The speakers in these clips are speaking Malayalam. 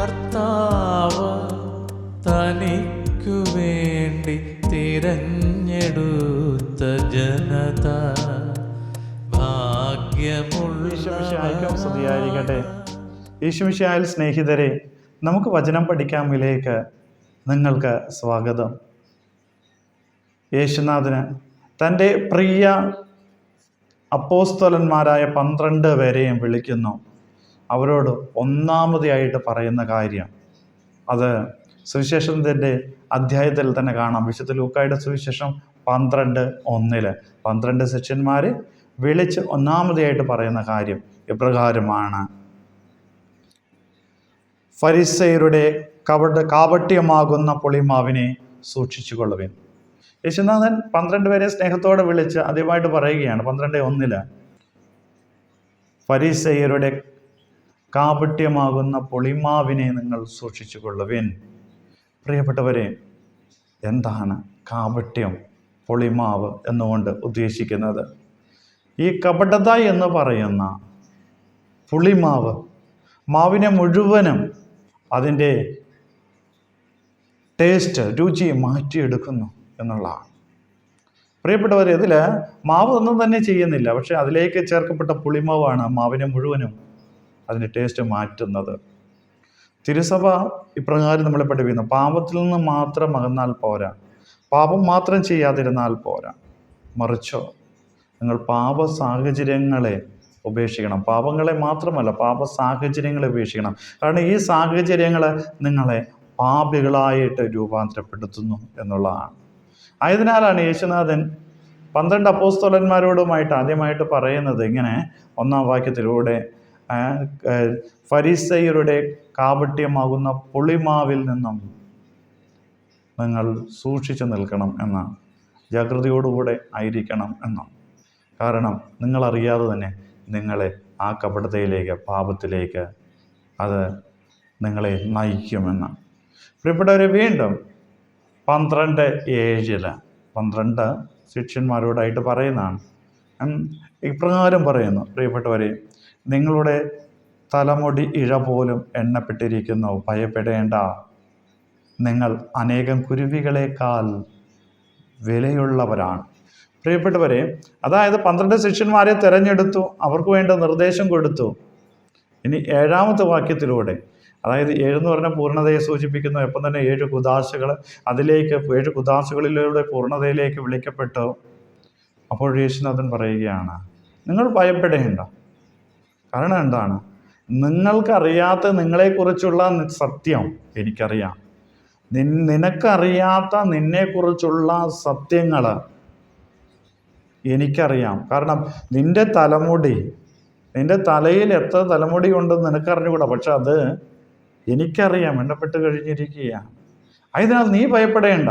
കർത്താവ് തനിക്കു വേണ്ടി തിരഞ്ഞെടുത്ത ജനത ഈശോമിശിഹായ്ക്കും ഭാഗ്യമുള്ള സ്തുതിയായിരിക്കട്ടെ ഈശോമിശിഹായിൽ സ്നേഹിതരെ നമുക്ക് വചനം പഠിക്കാമിലേക്ക് നിങ്ങൾക്ക് സ്വാഗതം. യേശുനാഥന് തന്റെ പ്രിയ അപ്പോസ്തലന്മാരായ പന്ത്രണ്ട് പേരെയും വിളിക്കുന്നു. അവരോട് ഒന്നാമതായിട്ട് പറയുന്ന കാര്യം അത് സുവിശേഷത്തിന്റെ അധ്യായത്തിൽ തന്നെ കാണാം. വിശുദ്ധ ലൂക്കായുടെ സുവിശേഷം പന്ത്രണ്ട് ഒന്നിൽ പന്ത്രണ്ട് ശിഷ്യന്മാർ വിളിച്ച് ഒന്നാമതായിട്ട് പറയുന്ന കാര്യം ഇപ്രകാരമാണ്. ഫരിസയരുടെ കപട കാപട്യമാകുന്ന പൊളിമാവിനെ സൂക്ഷിച്ചു കൊള്ളുവിൻ യേശുനാഥൻ പന്ത്രണ്ട് പേരെ സ്നേഹത്തോടെ വിളിച്ച് ആദ്യമായിട്ട് പറയുകയാണ്. പന്ത്രണ്ട് ഒന്നിൽ. ഫരിസയരുടെ കാപട്യമാകുന്ന പൊളിമാവിനെ നിങ്ങൾ സൂക്ഷിച്ചു കൊള്ളുവിൻ പ്രിയപ്പെട്ടവരെ എന്താണ് കാപട്യം പൊളിമാവ് എന്നുകൊണ്ട് ഉദ്ദേശിക്കുന്നത്? ഈ കപടത എന്ന് പറയുന്ന പുളിമാവ് മാവിനെ മുഴുവനും അതിന്റെ ടേസ്റ്റ് രുചി മാറ്റിയെടുക്കുന്നു എന്നുള്ളതാണ്. പ്രിയപ്പെട്ടവർ ഇതിൽ മാവ് ഒന്നും തന്നെ ചെയ്യുന്നില്ല. പക്ഷെ അതിലേക്ക് ചേർക്കപ്പെട്ട പുളിമാവാണ് മാവിനെ മുഴുവനും അതിന്റെ ടേസ്റ്റ് മാറ്റുന്നത്. തിരുസഭ ഇപ്രകാരം നമ്മളെ പഠിപ്പിക്കുന്നു. പാപത്തിൽ നിന്ന് മാത്രം അകന്നാൽ പോരാ. പാപം മാത്രം ചെയ്യാതിരുന്നാൽ പോരാ. മറിച്ചോ നിങ്ങൾ പാപ സാഹചര്യങ്ങളെ ഉപേക്ഷിക്കണം. പാപങ്ങളെ മാത്രമല്ല പാപ സാഹചര്യങ്ങളെ ഉപേക്ഷിക്കണം. കാരണം ഈ സാഹചര്യങ്ങൾ നിങ്ങളെ പാപികളായിട്ട് രൂപാന്തരപ്പെടുത്തുന്നു എന്നുള്ളതാണ്. ആയതിനാലാണ് യേശുനാഥൻ പന്ത്രണ്ട് അപ്പോസ്തോലന്മാരോടുമായിട്ട് ആദ്യമായിട്ട് പറയുന്നത് ഇങ്ങനെ ഒന്നാം വാക്യത്തിലൂടെ ഫരിസയരുടെ കാപട്യമാകുന്ന പുളിമാവിൽ നിന്നും നിങ്ങൾ സൂക്ഷിച്ചു നിൽക്കണം എന്നാണ് ജാഗ്രതയോടുകൂടെ ആയിരിക്കണം എന്നാണ് കാരണം നിങ്ങളറിയാതെ തന്നെ നിങ്ങളെ ആ കപടതയിലേക്ക് പാപത്തിലേക്ക് അത് നിങ്ങളെ നയിക്കുമെന്ന്. പ്രിയപ്പെട്ടവരെ വീണ്ടും പന്ത്രണ്ട് ഏഴിൽ പന്ത്രണ്ട് ശിഷ്യന്മാരോടായിട്ട് പറയുന്നതാണ് ഇപ്രകാരം പറയുന്നു പ്രിയപ്പെട്ടവരെ നിങ്ങളുടെ തലമുടി ഇഴ പോലും എണ്ണപ്പെട്ടിരിക്കുന്നു ഭയപ്പെടേണ്ട. നിങ്ങൾ അനേകം കുരുവികളേക്കാൾ വിലയുള്ളവരാണ്. പ്രിയപ്പെട്ടവരെ അതായത് പന്ത്രണ്ട് ശിഷ്യന്മാരെ തിരഞ്ഞെടുത്തു അവർക്ക് വേണ്ട നിർദ്ദേശം കൊടുത്തു. ഇനി ഏഴാമത്തെ വാക്യത്തിലൂടെ അതായത് ഏഴെന്ന് പറഞ്ഞ പൂർണതയെ സൂചിപ്പിക്കുന്നു എപ്പം തന്നെ ഏഴ് കുദാശകൾ അതിലേക്ക് ഏഴ് കുദാശകളിലൂടെ പൂർണതയിലേക്ക് വിളിക്കപ്പെട്ടു. അപ്പോൾ യേശുനാഥൻ പറയുകയാണ് നിങ്ങൾ ഭയപ്പെടേണ്ട. കാരണം എന്താണ്? നിങ്ങൾക്കറിയാത്ത നിങ്ങളെക്കുറിച്ചുള്ള സത്യം എനിക്കറിയാം. നി നിനക്കറിയാത്ത നിന്നെക്കുറിച്ചുള്ള സത്യങ്ങൾ എനിക്കറിയാം. കാരണം നിന്റെ തലമുടി നിന്റെ തലയിൽ എത്ര തലമുടി ഉണ്ടെന്ന് നിനക്കറിഞ്ഞുകൂടാ. പക്ഷെ അത് എനിക്കറിയാം. എണ്ണപ്പെട്ട് കഴിഞ്ഞിരിക്കുകയാണ്. അതിനാൽ നീ ഭയപ്പെടേണ്ട.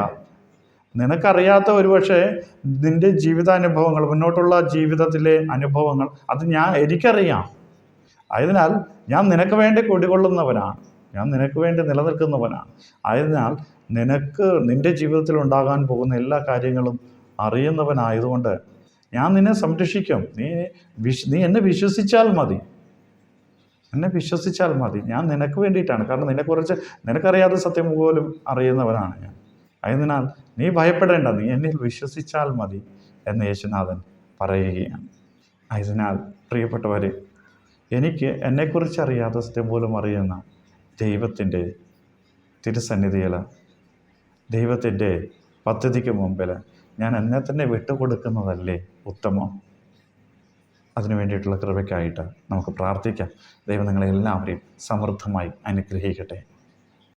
നിനക്കറിയാത്ത ഒരുപക്ഷെ നിന്റെ ജീവിതാനുഭവങ്ങൾ മുന്നോട്ടുള്ള ജീവിതത്തിലെ അനുഭവങ്ങൾ അത് ഞാൻ എനിക്കറിയാം. ആയതിനാൽ ഞാൻ നിനക്ക് വേണ്ടി കുടികൊള്ളുന്നവനാണ് ഞാൻ നിനക്ക് വേണ്ടി നിലനിൽക്കുന്നവനാണ്. ആയതിനാൽ നിനക്ക് നിന്റെ ജീവിതത്തിൽ ഉണ്ടാകാൻ പോകുന്ന എല്ലാ കാര്യങ്ങളും അറിയുന്നവനായതുകൊണ്ട് ഞാൻ നിന്നെ സംരക്ഷിക്കും. നീ വിശ് നീ എന്നെ വിശ്വസിച്ചാൽ മതി. എന്നെ വിശ്വസിച്ചാൽ മതി. ഞാൻ നിനക്ക് വേണ്ടിയിട്ടാണ്. കാരണം നിന്നെക്കുറിച്ച് നിനക്കറിയാത്ത സത്യം പോലും അറിയുന്നവനാണ് ഞാൻ. ആയതിനാൽ നീ ഭയപ്പെടേണ്ട നീ എന്നിൽ വിശ്വസിച്ചാൽ മതി എന്ന് യേശുനാഥൻ പറയുകയാണ്. ആയതിനാൽ പ്രിയപ്പെട്ടവരെ എനിക്ക് എന്നെക്കുറിച്ച് അറിയാതെ സത്യം പോലും അറിയുന്ന ദൈവത്തിന്റെ തിരുസന്നിധിയിൽ ദൈവത്തിന്റെ പദ്ധതിക്ക് മുമ്പിൽ ഞാൻ എന്നെ തന്നെ വിട്ടുകൊടുക്കുന്നതല്ലേ ഉത്തമം? അതിനു വേണ്ടിയിട്ടുള്ള കൃപയ്ക്കായിട്ട് നമുക്ക് പ്രാർത്ഥിക്കാം. ദൈവം നിങ്ങളെ എല്ലാവരെയും സമൃദ്ധമായി അനുഗ്രഹിക്കട്ടെ.